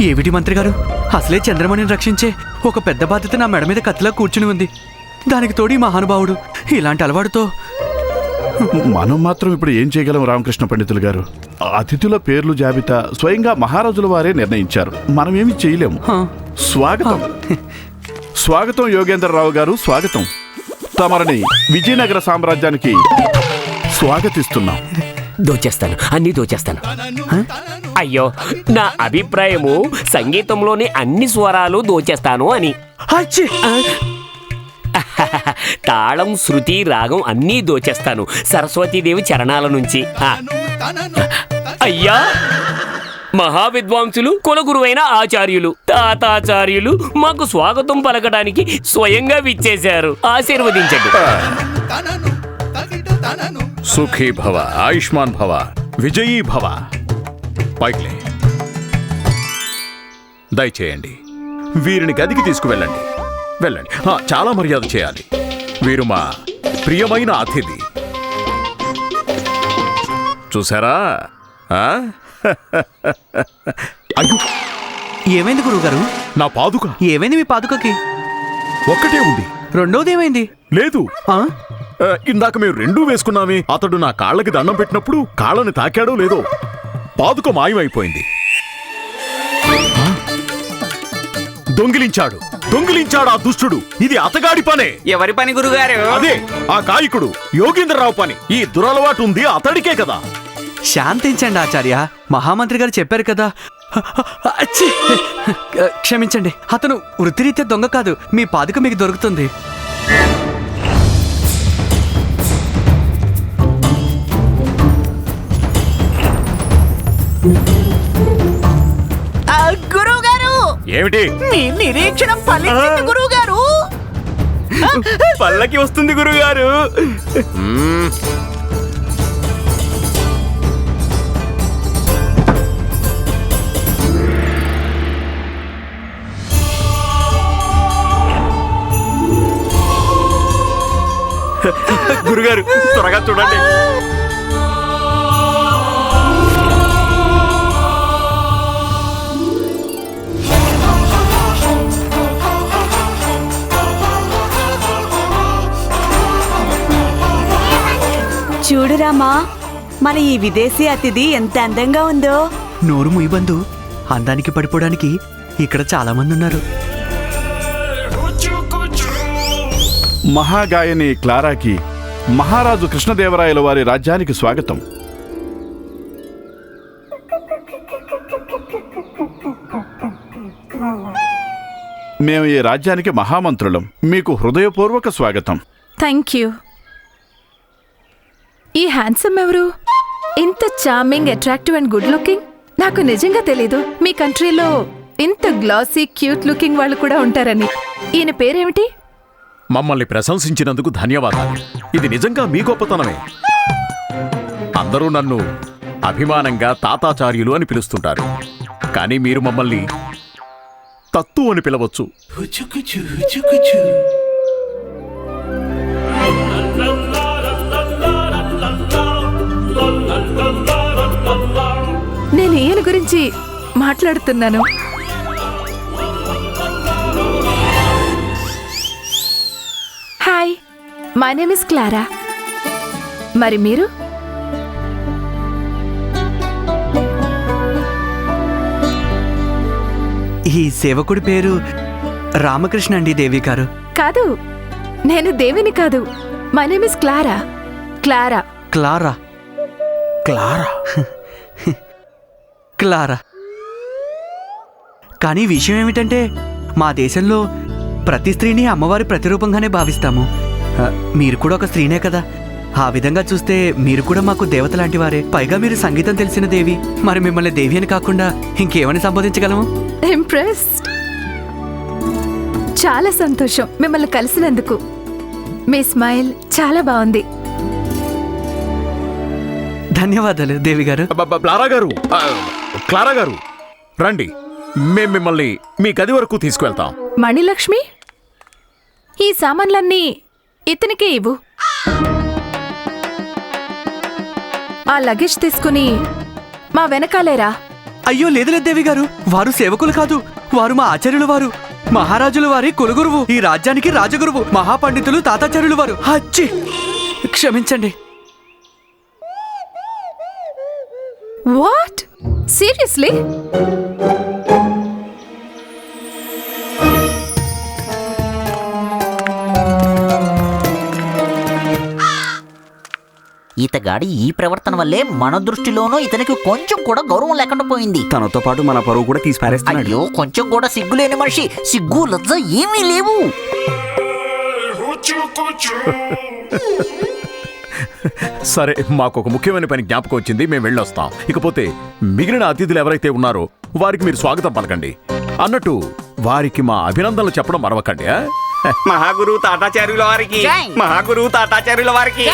ఏమిటి మంత్రి గారు? అసలే చంద్రమణిని రక్షించే ఒక పెద్ద బాధ్యత నా మెడ మీద కత్తిలా కూర్చుని ఉంది. దానికి తోడి మహానుభావుడు. ఇలాంటి అలవాటుతో మనం మాత్రం ఇప్పుడు ఏం చేయగలం రామకృష్ణ పండితులు గారు? అతిథుల పేర్లు జాబితా స్వయంగా మహారాజుల వారే నిర్ణయించారు. మనం ఏమి చేయలేము. స్వాగతం. స్వాగతం యోగేంద్రరావు గారు స్వాగతం. తమరిని విజయనగర సామ్రాజ్యానికి స్వాగతిస్తున్నాం. దోచేస్తాను అన్నీ దోచేస్తాను? అయ్యో నా అభిప్రాయము సంగీతంలోని అన్ని స్వరాలు దోచేస్తాను అని. అచ్చి! తాళం శృతి రాగం అన్నీ దోచేస్తాను సరస్వతీదేవి చరణాల నుంచి. అయ్యా! మహావిద్వాంసులు కులగురువైన ఆచార్యులు తాతాచార్యులు మాకు స్వాగతం పలకడానికి స్వయంగా విచ్చేశారు. ఆశీర్వదించండి. సుఖీ భవ ఆయుష్మాన్ భవ విజయీ భవ పైకిలే దయచేయండి వీరిని గదికి తీసుకువెళ్ళండి వెళ్ళండి చాలా మర్యాద చేయాలి వీరు మా ప్రియమైన అతిథి చూసారా ఆ? అయ్యో ఏమైంది గురువుగారు? నా పాదుక। ఏమైంది మీ పాదుకకి? ఒక్కటే ఉంది। రెండోది ఏమైంది లేదు ఇందాక మేము రెండూ వేసుకున్నామే. అతడు నా కాళ్ళకి దండం పెట్టినప్పుడు కాళ్ళని తాకాడో లేదో. పాదుక మాయమైపోయింది? దొంగిలించాడు. దొంగిలించాడు ఆ దుష్టుడు. ఇది అతగాడి పనే. ఎవరి పని గురుగారు? అదే ఆ కాయకుడు యోగేంద్రరావు పని. ఈ దురలవాటు ఉంది అతడికే కదా. శాంతించండి ఆచార్య. మహామంత్రి గారు చెప్పారు కదా. అచ్చి! క్షమించండి. అతను వృత్తిరీత్యా దొంగ కాదు. మీ పాదుక మీకు దొరుకుతుంది. ఏమిటి? మీ నిరీక్షణ ఫలించింది గురువు గారు పల్లకి వస్తుంది గురుగారు గురుగారు త్వరగా చూడండి. చూడు రామా మన ఈ విదేశీ అతిథి ఎంత అందంగా ఉందో. నోరు ముయిబందు అందానికి పడిపోవడానికి ఇక్కడ చాలా మంది ఉన్నారు మహాగాయని క్లారాకి మహారాజు కృష్ణదేవరాయల వారి రాజ్యానికి స్వాగతం. మేము ఈ రాజ్యానికి మహామంత్రులం. మీకు హృదయపూర్వక స్వాగతం. థ్యాంక్ యూ ఈ హ్యాండ్సమ్ ఎవరు? ఇంత charming attractive and good looking నాకు నిజంగా తెలీదు. మీ కంట్రీలో ఇంత గ్లాసీ క్యూట్ లుకింగ్ వాళ్ళు కూడా ఉంటారని. ఈయన పేరేమిటి? మమ్మల్ని ప్రశంసించినందుకు ధన్యవాదాలు. ఇది నిజంగా మీ గొప్పతనమే. అందరూ నన్ను అభిమానంగా తాతాచార్యులు అని పిలుస్తుంటారు. కానీ మీరు మమ్మల్ని తత్తు అని పిలవచ్చు. గురించి మాట్లాడుతున్నాను. Hi my name is Clara. మరి మీరు? ఈ సేవకుడి పేరు రామకృష్ణ అండి దేవి గారు. కాదు నేను దేవిని కాదు. My name is Clara. Clara. Clara. Clara? Clara కానీ విషయం ఏమిటంటే మా దేశంలో ప్రతి స్త్రీని అమ్మవారి ప్రతిరూపంగానే భావిస్తాము. మీరు కూడా ఒక స్త్రీనే కదా. ఆ విధంగా చూస్తే మీరు కూడా మాకు దేవత లాంటి వారే. పైగా మీరు సంగీతం తెలిసిన దేవి. మరి మిమ్మల్ని దేవి అని కాకుండా ఇంకేమని సంబోధించగలము? ఇంప్రెస్డ్ చాలా సంతోషం మిమ్మల్ని కలిసినందుకు. మీ స్మైల్ చాలా బాగుంది. ధన్యవాదాలు దేవి గారు. క్లారా గారు క్లారా గారు. రండి మేం మిమ్మల్ని మీ గది వరకు తీసుకువెళ్తాం. మణిలక్ష్మి ఈ సామాన్లన్నీ ఇతనికే ఇవ్వు. ఆ లగేజ్ తీసుకుని మా వెనకాలేరా అయ్యో లేదు లేదు దేవి గారు. వారు సేవకులు కాదు. వారు మా ఆచార్యులు వారు. మహారాజుల వారి కులగురువు. ఈ రాజ్యానికి రాజగురువు. మహాపండితులు తాతాచార్యులు వారు. అచ్చి క్షమించండి. వాట్? సీరియస్లీ? ఇతగాడి ఈ ప్రవర్తన వల్లే మన దృష్టిలోనూ ఇతనికి కొంచెం కూడా గౌరవం లేకుండా పోయింది తనతో పాటు మన పరువు కూడా తీసి పారేస్తున్నాడు అయ్యో కొంచెం కూడా సిగ్గు లేని మనిషి. సిగ్గు లజ్జ ఏమీ లేవు. సరే మాకు ఒక ముఖ్యమైన పని జ్ఞాపకం వచ్చింది మేము వెళ్ళొస్తాం. ఇకపోతే మిగిలిన అతిథులు ఎవరైతే ఉన్నారో వారికి మీరు స్వాగతం పలకండి. అన్నట్టు వారికి మా అభినందనలు చెప్పడం మరవకండి? మహాగురు తాతాచార్యుల వారికి. మహాగురు తాతాచార్యుల వారికి.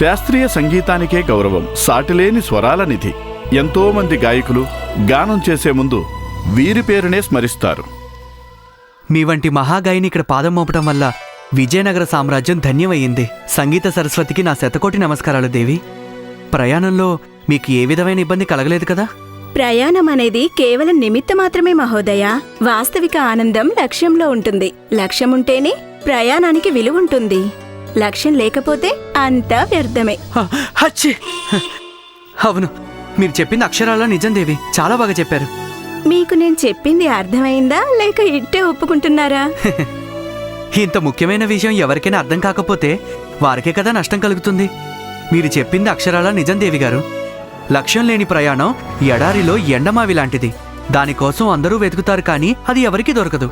శాస్త్రీయ సంగీతానికే గౌరవం సాటిలేని స్వరాల నిధి. ఎంతో మంది గాయకులు గానం చేసే ముందు వీరి పేరునే స్మరిస్తారు. మీ వంటి మహాగాయిని ఇక్కడ పాదం మోపటం వల్ల విజయనగర సామ్రాజ్యం ధన్యమయ్యింది. సంగీత సరస్వతికి నా శతకోటి నమస్కారాలు దేవి. ప్రయాణంలో మీకు ఏ విధమైన ఇబ్బంది కలగలేదు కదా? ప్రయాణం అనేది కేవలం నిమిత్త మాత్రమే మహోదయ. వాస్తవిక ఆనందం లక్ష్యంలో ఉంటుంది. లక్ష్యం ఉంటేనే ప్రయాణానికి విలువ ఉంటుంది లక్ష్యం లేకపోతే అంతా వ్యర్థమే. హచ్చి. అవును మీరు చెప్పింది అక్షరాల నిజం దేవి? చాలా బాగా చెప్పారు. మీకు నేను చెప్పింది అర్థమైందా లేక ఇట్టే ఒప్పుకుంటున్నారా? ఇంత ముఖ్యమైన విషయం ఎవరికైనా అర్థం కాకపోతే వారికే కదా నష్టం కలుగుతుంది. మీరు చెప్పింది అక్షరాల నిజం దేవి గారు. లక్ష్యం లేని ప్రయాణం ఎడారిలో ఎండమావి లాంటిది. దానికోసం అందరూ వెతుకుతారు కానీ అది ఎవరికీ దొరకదు.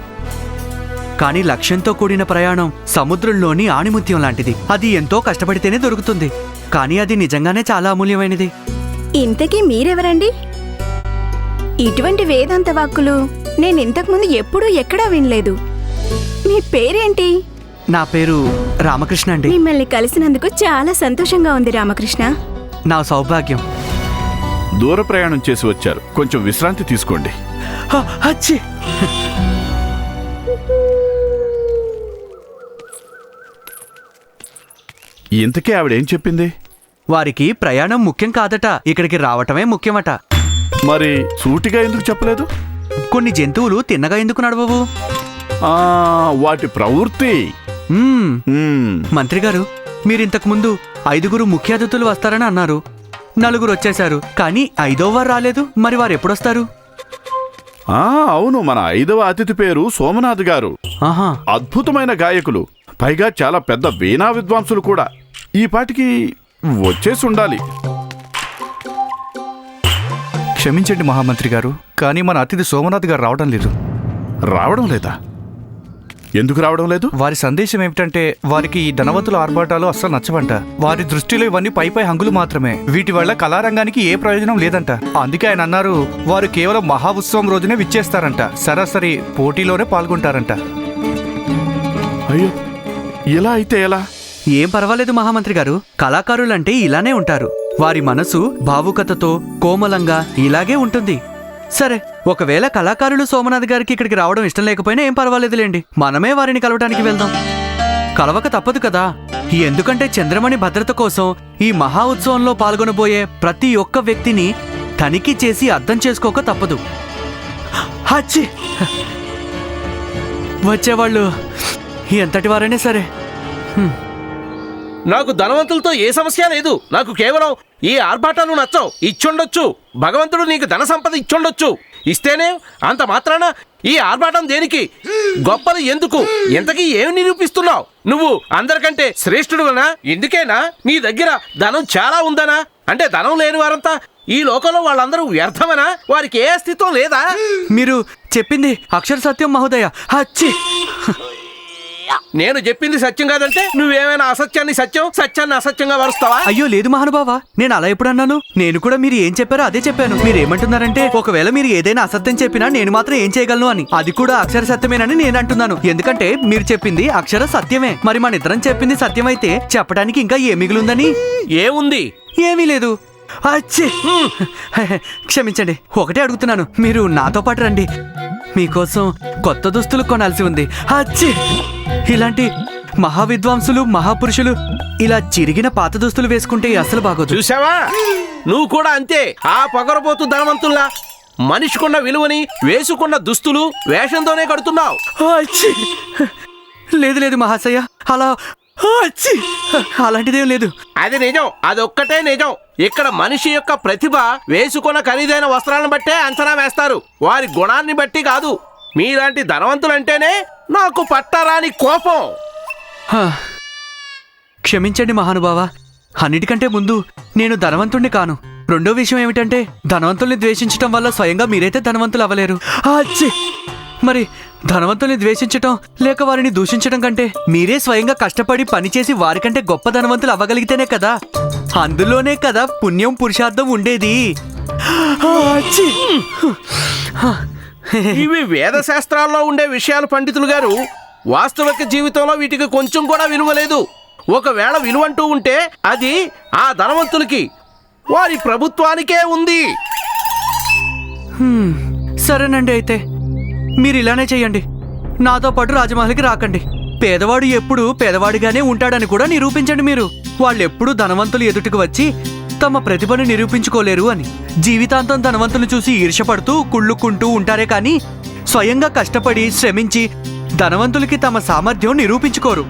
కానీ లక్ష్యంతో కూడిన ప్రయాణం సముద్రంలోని ఆణిముత్యం లాంటిది. అది ఎంతో కష్టపడితేనే దొరుకుతుంది. కానీ అది నిజంగానే చాలా అమూల్యమైనది. ఇంతకీ మీరెవరండి? ఇటువంటి వేదాంత వాక్కులు నేను ఇంతకుముందు ఎప్పుడూ ఎక్కడా వినలేదు. మీ పేరేంటి? నా పేరు రామకృష్ణ అండి. మిమ్మల్ని కలిసినందుకు చాలా సంతోషంగా ఉంది రామకృష్ణ. నా సౌభాగ్యం. దూర ప్రయాణం చేసి వచ్చారు. కొంచెం విశ్రాంతి తీసుకోండి. హ, ఇంతకీ ఆవిడేం చెప్పింది? వారికి ప్రయాణం ముఖ్యం కాదట. ఇక్కడికి రావటమే ముఖ్యమట. మరి సూటిగా ఎందుకు చెప్పలేదు? కొన్ని జంతువులు తిన్నగా ఎందుకు నడవవు? ఆ వాటి ప్రవృత్తి. మ్మ్. మ్మ్. మంత్రి గారు మీరింతకు ముందు ఐదుగురు ముఖ్య అతిథులు వస్తారని అన్నారు. నలుగురు వచ్చేశారు కానీ ఐదో వారు రాలేదు. మరి వారు ఎప్పుడొస్తారు? ఆ అవును మన ఐదవ అతిథి పేరు సోమనాథ్ గారు. ఆహా. అద్భుతమైన గాయకులు. పైగా చాలా పెద్ద వీణా విద్వాంసులు కూడా. ఈ పాటికి వచ్చేసి ఉండాలి క్షమించండి మహామంత్రి గారు కానీ మన అతిథి సోమనాథ్ గారు రావడం లేదు. రావడం లేదా? ఎందుకు రావడం లేదు? వారి సందేశం ఏమిటంటే వారికి ఈ ధనవంతుల ఆర్భాటాలు అస్సలు నచ్చవంట. వారి దృష్టిలో ఇవన్నీ పై పై హంగులు మాత్రమే. వీటి వల్ల కళారంగానికి ఏ ప్రయోజనం లేదంట. అందుకే ఆయన అన్నారు వారు కేవలం మహా ఉత్సవం రోజునే విచ్చేస్తారంట. సరాసరి పోటీలోనే పాల్గొంటారంట. అయ్యో ఇలా అయితే ఎలా? ఏం పర్వాలేదు మహామంత్రి గారు. కళాకారులంటే ఇలానే ఉంటారు. వారి మనసు భావుకతతో కోమలంగా ఇలాగే ఉంటుంది. సరే ఒకవేళ కళాకారులు సోమనాథ్ గారికి ఇక్కడికి రావడం ఇష్టం లేకపోయినా ఏం పర్వాలేదులేండి. మనమే వారిని కలవటానికి వెళ్దాం. కలవక తప్పదు కదా. ఎందుకంటే చంద్రమణి భద్రత కోసం ఈ మహా ఉత్సవంలో పాల్గొనబోయే ప్రతి ఒక్క వ్యక్తిని తనిఖీ చేసి అర్థం చేసుకోక తప్పదు. వచ్చేవాళ్ళు ఎంతటి వారైనా సరే. నాకు ధనవంతులతో ఏ సమస్య లేదు. నాకు కేవలం ఈ ఆర్భాటాలు నచ్చవు. ఇచ్చుండొచ్చు. భగవంతుడు నీకు ధన సంపద ఇచ్చుండొచ్చు. ఇస్తేనే అంత మాత్రాన ఈ ఆర్భాటం దేనికి? గొప్పలు ఎందుకు? ఎంతకీ ఏమి నిరూపిస్తున్నావు? నువ్వు అందరికంటే శ్రేష్ఠుడునా ఎందుకేనా నీ దగ్గర ధనం చాలా ఉందనా? అంటే ధనం లేని వారంతా ఈ లోకంలో వాళ్ళందరూ వ్యర్థమనా? వారికి ఏ అస్తిత్వం లేదా? మీరు చెప్పింది అక్షర సత్యం మహోదయ. హచ్చి నేను చెప్పింది సత్యం కాదంటే నువ్వేమైనా అసత్యాన్ని సత్యం సత్యాన్ని అసత్యంగా వరుస్తావా? అయ్యో లేదు మహానుభావా. నేను అలా ఎప్పుడు అన్నాను? నేను కూడా మీరు ఏం చెప్పారో అదే చెప్పాను. మీరు ఏమంటున్నారంటే ఒకవేళ మీరు ఏదైనా అసత్యం చెప్పినా నేను మాత్రం ఏం చేయగలను అని. అది కూడా అక్షర సత్యమేనని నేను అంటున్నాను. ఎందుకంటే మీరు చెప్పింది అక్షర సత్యమే. మరి మన ఇద్దరం చెప్పింది సత్యమైతే చెప్పడానికి ఇంకా ఏ మిగిలిందని? ఏముంది? ఏమీ లేదు. అచ్చే. క్షమించండి ఒకటే అడుగుతున్నాను. మీరు నాతో పాటు రండి. మీకోసం కొత్త దుస్తులు కొనాల్సి ఉంది. అచ్చే. ఇలాంటి మహావిద్వాంసులు మహాపురుషులు ఇలా చిరిగిన పాత దుస్తులు వేసుకుంటే అసలు బాగోదు. చూసావా నువ్వు కూడా అంతే. ఆ పొగరబోతు ధనవంతుల్లా మనిషికున్న విలువని వేసుకున్న దుస్తులు వేషంతోనే కడుతున్నావు! లేదు లేదు మహాశయ అలా అచ్చి! అలాంటిదేం లేదు. అది నిజం అదొక్కటే నిజం. ఇక్కడ మనిషి యొక్క ప్రతిభ వేసుకున్న ఖరీదైన వస్త్రాలను బట్టే అంచనా వేస్తారు. వారి గుణాన్ని బట్టి కాదు. మీలాంటి ధనవంతులంటేనే నాకు పట్టరాని కోపం హా. క్షమించండి మహానుభావ అన్నిటికంటే ముందు నేను ధనవంతుణ్ణి కాను రెండో విషయం ఏమిటంటే ధనవంతుల్ని ద్వేషించటం వల్ల స్వయంగా మీరైతే ధనవంతులు అవ్వలేరు! మరి ధనవంతుల్ని ద్వేషించటం లేక వారిని దూషించటం కంటే మీరే స్వయంగా కష్టపడి పనిచేసి వారికంటే గొప్ప ధనవంతులు అవ్వగలిగితేనే కదా అందులోనే కదా పుణ్యం పురుషార్థం ఉండేది! ఇవి వేద శాస్త్రాల్లో ఉండే విషయాలు పండితులు గారు. వాస్తవిక జీవితంలో వీటికి కొంచెం కూడా విలువ లేదు. ఒకవేళ విలువంటూ ఉంటే అది ఆ ధనవంతులకి వారి ప్రభుత్వానికే ఉంది. సరేనండి అయితే. మీరు ఇలానే చేయండి. నాతో పాటు రాజమహల్కి రాకండి. పేదవాడు ఎప్పుడు పేదవాడిగానే ఉంటాడని కూడా నిరూపించండి మీరు. వాళ్ళెప్పుడు ధనవంతులు ఎదుటికి వచ్చి తమ ప్రతిభను నిరూపించుకోలేరు అని. జీవితాంతం ధనవంతులు చూసి ఈర్షపడుతూ కుళ్ళుకుంటూ ఉంటారే కానీ స్వయంగా కష్టపడి శ్రమించి ధనవంతులకి తమ సామర్థ్యం నిరూపించుకోరు.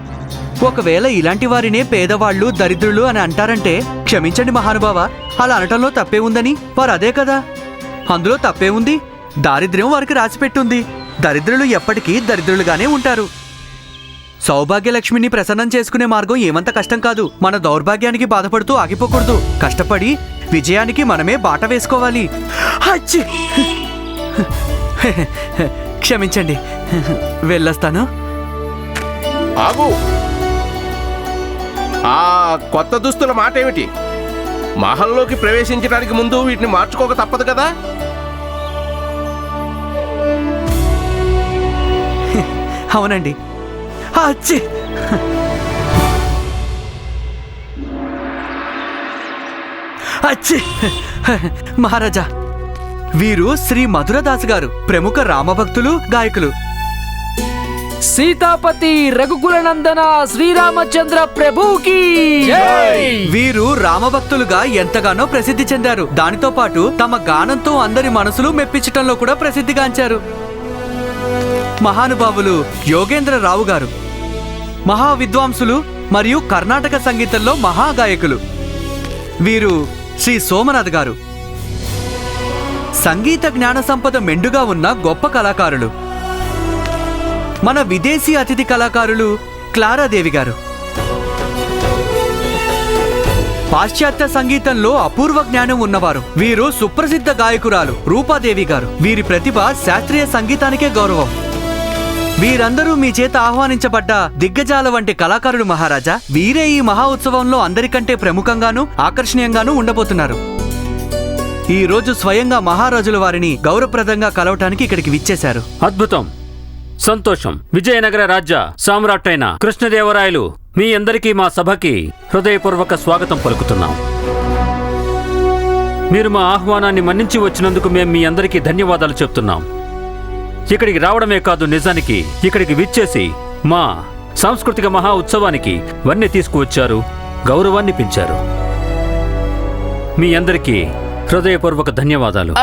ఒకవేళ ఇలాంటి వారినే పేదవాళ్ళు దరిద్రులు అని అంటారంటే క్షమించండి మహానుభావ అలా అనటంలో తప్పే ఉందని వారు అదే కదా? అందులో తప్పే ఉంది దారిద్ర్యం వారికి రాసిపెట్టుంది. దరిద్రులు ఎప్పటికీ దరిద్రులుగానే ఉంటారు. సౌభాగ్యలక్ష్మిని ప్రసన్నం చేసుకునే మార్గం ఏమంత కష్టం కాదు. మన దౌర్భాగ్యానికి బాధపడుతూ ఆగిపోకూడదు. కష్టపడి విజయానికి మనమే బాట వేసుకోవాలి. అచ్చి! క్షమించండి. వెళ్ళొస్తాను. ఆగు. ఆ కొత్త దుస్తుల మాట ఏమిటి మహల్లోకి ప్రవేశించడానికి ముందు వీటిని మార్చుకోక తప్పదు కదా? అవునండి. అచ్చి! అచ్చి! మహారాజా వీరు శ్రీ మధురదాస్ గారు ప్రముఖ రామభక్తులు గాయకులు. సీతాపతి రఘుకుల నందన శ్రీరామచంద్ర ప్రభుకి! వీరు రామభక్తులుగా ఎంతగానో ప్రసిద్ధి చెందారు. దానితో పాటు తమ గానంతో అందరి మనసులు మెప్పించటంలో కూడా ప్రసిద్ధిగాంచారు మహానుభావులు యోగేంద్ర రావు గారు. మహా విద్వాంసులు మరియు కర్ణాటక సంగీతంలో మహాగాయకులు. వీరు శ్రీ సోమనాథ్ గారు. సంగీత జ్ఞాన సంపద మెండుగా ఉన్న గొప్ప కళాకారులు. మన విదేశీ అతిథి కళాకారులు క్లారాదేవి గారు. పాశ్చాత్య సంగీతంలో అపూర్వ జ్ఞానం ఉన్నవారు. వీరు సుప్రసిద్ధ గాయకురాలు రూపాదేవి గారు. వీరి ప్రతిభ శాస్త్రీయ సంగీతానికే గౌరవం. వీరందరూ మీ చేత ఆహ్వానించబడ్డ దిగ్గజాల వంటి కళాకారుడు మహారాజా. వీరే ఈ మహా ఉత్సవంలో అందరికంటే ప్రముఖంగాను ఆకర్షణీయంగాను ఉండబోతున్నారు. ఈ రోజు స్వయంగా మహారాజుల వారిని గౌరవప్రదంగా కలవటానికి ఇక్కడికి విచ్చేశారు. అద్భుతం. సంతోషం. విజయనగర రాజ్య సామ్రాట్ అయిన కృష్ణదేవరాయలు మీ అందరికీ మా సభకి హృదయపూర్వక స్వాగతం పలుకుతున్నాం. మీరు మా ఆహ్వానాన్ని మన్నించి వచ్చినందుకు మేము మీ అందరికీ ధన్యవాదాలు చెప్తున్నాం. ఇక్కడికి రావడమే కాదు నిజానికి ఇక్కడికి విచ్చేసి మా సాంస్కృతిక మహా ఉత్సవానికి వన్నె తీసుకువచ్చారు గౌరవాన్ని పెంచారు. మీ అందరికీ హృదయపూర్వక ధన్యవాదాలు.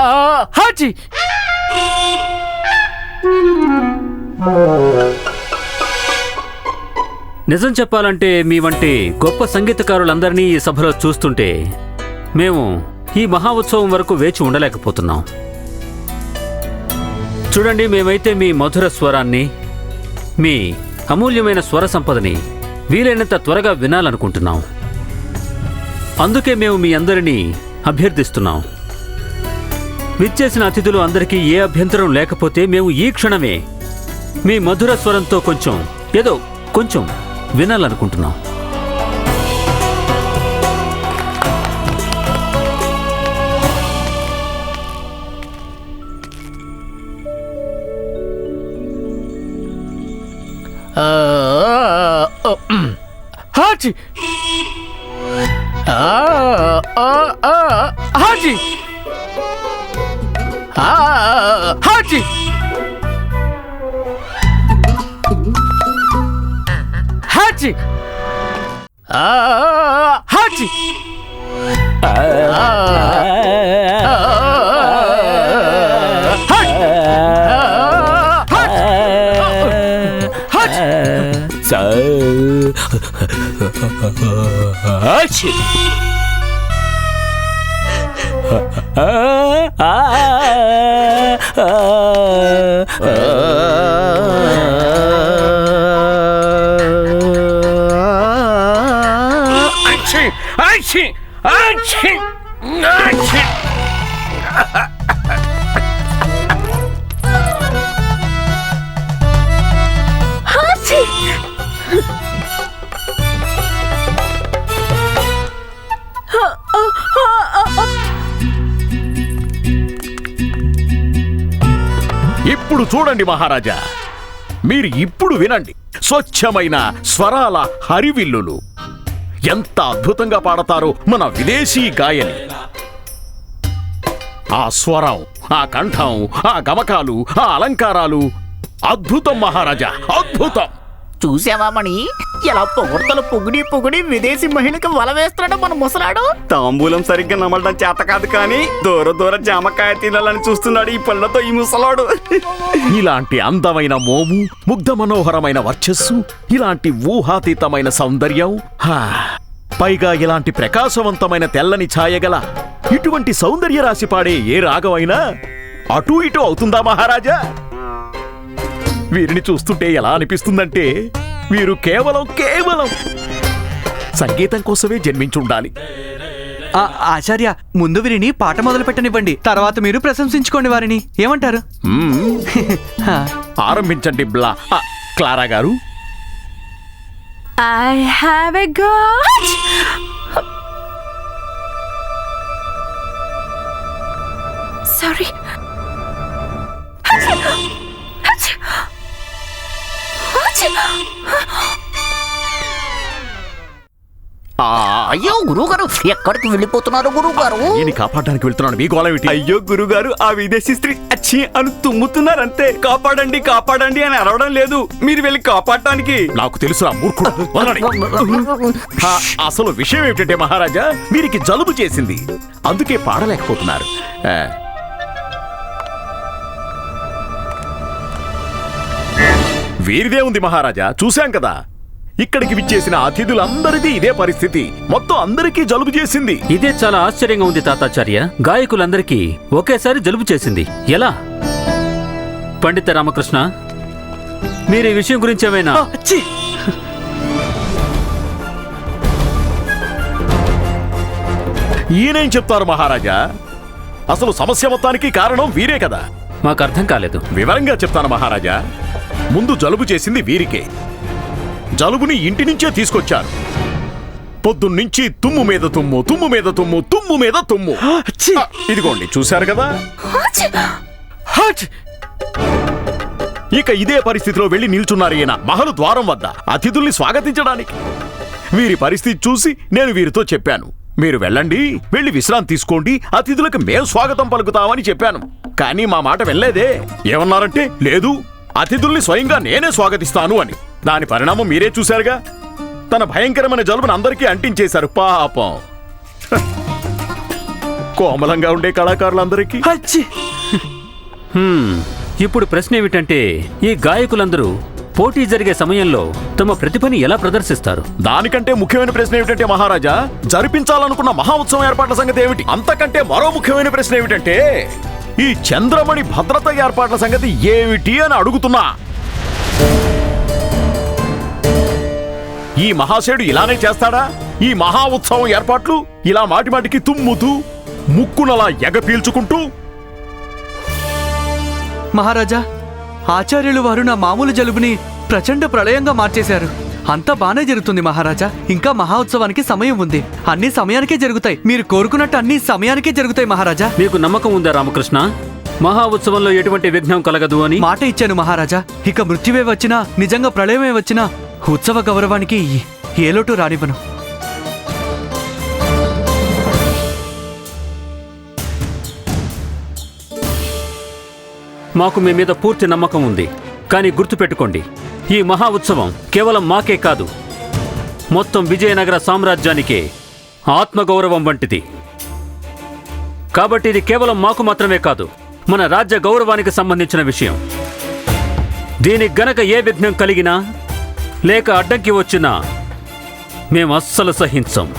నిజం చెప్పాలంటే మీ వంటి గొప్ప సంగీతకారులందరినీ ఈ సభలో చూస్తుంటే మేము ఈ మహా ఉత్సవం వరకు వేచి ఉండలేకపోతున్నాం. చూడండి మేమైతే మీ మధుర స్వరాన్ని మీ అమూల్యమైన స్వర సంపదని వీలైనంత త్వరగా వినాలనుకుంటున్నాం. అందుకే మేము మీ అందరినీ అభ్యర్థిస్తున్నాం. విచ్చేసిన అతిథులు అందరికీ ఏ అభ్యంతరం లేకపోతే మేము ఈ క్షణమే మీ మధుర స్వరంతో కొంచెం ఏదో కొంచెం వినాలనుకుంటున్నాం. 하지. 아, 아, 아, 하지. 아, 하지. 하지. 아, 하지. 아, 아, 하지. 하지. 하지. 아치. 아, 아, 아, 아, 아, 아치, 아치, 아치, 아치. చూడండి మహారాజా మీరు ఇప్పుడు వినండి. స్వచ్ఛమైన స్వరాల హరివిల్లులు. ఎంత అద్భుతంగా పాడతారో మన విదేశీ గాయని. ఆ స్వరం ఆ కంఠం ఆ గమకాలు ఆ అలంకారాలు అద్భుతం మహారాజా అద్భుతం. చూసావా మణి? ఎలా పొగడతలు పొగిడి పొగిడి విదేశీ మహిళకి వల వేస్తున్నాడు మన ముసలాడు? తాంబూలం సరిగ్గా నమలడం చేత కాదు కానీ దూర దూర జామకాయ తినాలని చూస్తున్నాడు ఈ పళ్ళతో ఈ ముసలాడు. ఇలాంటి అందమైన మోము ముగ్ధ మనోహరమైన వర్చస్సు ఇలాంటి ఊహాతీతమైన సౌందర్యం హా, పైగా ఇలాంటి ప్రకాశవంతమైన తెల్లని ఛాయగల ఇటువంటి సౌందర్య రాశి పాడే ఏ రాగమైనా అటు ఇటు అవుతుందా మహారాజా? వీరిని చూస్తుంటే ఎలా అనిపిస్తుందంటే వీరు కేవలం కేవలం సంగీతం కోసమే జన్మించుండాలి. ఆ, ఆచార్య ముందు వీరిని పాట మొదలు పెట్టనివ్వండి తర్వాత మీరు ప్రశంసించుకోండి వారిని. ఏమంటారు? మ్మ్. హా. ఆరంభించండి బ్లా. ఆ, క్లారా గారు? I have a god. Sorry. అయ్యో గురువుగారు ఎక్కడికి వెళ్ళిపోతున్నారు గురువుగారు? ఈయన్ని కాపాడడానికి వెళ్తున్నాను. మీ గోళం ఏంటి అయ్యో గురుగారు ఆ విదేశీ స్త్రీ అచ్చి అని తుమ్ముతున్నారంతే కాపాడండి కాపాడండి అని అరవడం లేదు. మీరు వెళ్ళి కాపాడటానికి. నాకు తెలుసు ఆ మూర్ఖుడు అసలు విషయం ఏమిటంటే మహారాజా వీరికి జలుబు చేసింది. అందుకే పాడలేకపోతున్నారు. వీరిదే ఉంది మహారాజా. చూశాం కదా? ఇక్కడికి విచ్చేసిన అతిథులందరిది ఇదే పరిస్థితి. మొత్తం అందరికీ జలుబు చేసింది. ఇదే చాలా ఆశ్చర్యంగా ఉంది తాతాచార్య. గాయకులందరికీ ఒకేసారి జలుబు చేసింది. ఎలా? పండిత రామకృష్ణ మీరు ఈ విషయం గురించి ఏమైనా! ఈయనేం చెప్తారు మహారాజా? అసలు సమస్య మొత్తానికి కారణం వీరే కదా. మాకు అర్థం కాలేదు. వివరంగా చెప్తాను మహారాజా. ముందు జలుబు చేసింది వీరికే. జలుబుని ఇంటి నుంచే తీసుకొచ్చారు. పొద్దున్నుంచి తుమ్ము మీద తుమ్ము తుమ్ము మీద తుమ్ము తుమ్ము మీద తుమ్ము. ఇదిగోండి చూశారు కదా? హట్! ఇక ఇదే పరిస్థితిలో వెళ్ళి నిల్చున్నారు ఈయన మహలు ద్వారం వద్ద అతిథుల్ని స్వాగతించడానికి. వీరి పరిస్థితి చూసి నేను వీరితో చెప్పాను. మీరు వెళ్ళండి వెళ్ళి విశ్రాంతి తీసుకోండి అతిథులకు మేం స్వాగతం పలుకుతామని చెప్పాను. కానీ మా మాట వెళ్ళలేదే ఏమన్నారంటే లేదు అతిథుల్ని స్వయంగా నేనే స్వాగతిస్తాను అని. దాని పరిణామం మీరే చూశారుగా? తన భయంకరమైన జలుబును అందరికీ అంటించేశారు పాపం. కోమలంగా ఉండే కళాకారులందరికీ. ఇప్పుడు ప్రశ్న ఏమిటంటే ఈ గాయకులందరూ పోటీ జరిగే సమయంలో తమ ప్రతిభని ఎలా ప్రదర్శిస్తారు? దానికంటే ముఖ్యమైన ప్రశ్న ఏమిటంటే మహారాజా జరిపించాలనుకున్న మహా ఉత్సవం ఏర్పాట్ల సంగతి ఏమిటి? అంతకంటే మరో ముఖ్యమైన ప్రశ్న ఏమిటంటే ఈ చంద్రమణి భద్రత ఏర్పాట్ల సంగతి ఏమిటి అని అడుగుతున్నా. ఈ మహాశయుడు ఇలానే చేస్తాడా? ఈ మహా ఉత్సవం ఏర్పాట్లు ఇలా మాటిమాటికి తుమ్ముతూ ముక్కునలా ఎగ పీల్చుకుంటూ? మహారాజా ఆచార్యులు వారు నా మామూలు జలుబుని ప్రచండ ప్రళయంగా మార్చేశారు. అంతా బానే జరుగుతుంది మహారాజా. ఇంకా మహోత్సవానికి సమయం ఉంది. అన్ని సమయానికే జరుగుతాయి. మీరు కోరుకున్నట్టు అన్ని సమయానికే జరుగుతాయి మహారాజా. మీకు నమ్మకం ఉందా రామకృష్ణ? మహా ఉత్సవంలో ఎటువంటి విఘ్నం కలగదు అని? మాట ఇచ్చాను మహారాజా. ఇక మృత్యువే వచ్చినా నిజంగా ప్రళయమే వచ్చినా ఉత్సవ గౌరవానికి ఏ లోటు రానివ్వను. మాకు మీ మీద పూర్తి నమ్మకం ఉంది. కానీ గుర్తుపెట్టుకోండి. ఈ మహా ఉత్సవం కేవలం మాకే కాదు మొత్తం విజయనగర సామ్రాజ్యానికే ఆత్మగౌరవం వంటిది. కాబట్టి ఇది కేవలం మాకు మాత్రమే కాదు మన రాజ్య గౌరవానికి సంబంధించిన విషయం. దీనికి గనక ఏ విఘ్నం కలిగినా లేక అడ్డంకి వచ్చినా మేము అస్సలు సహించం.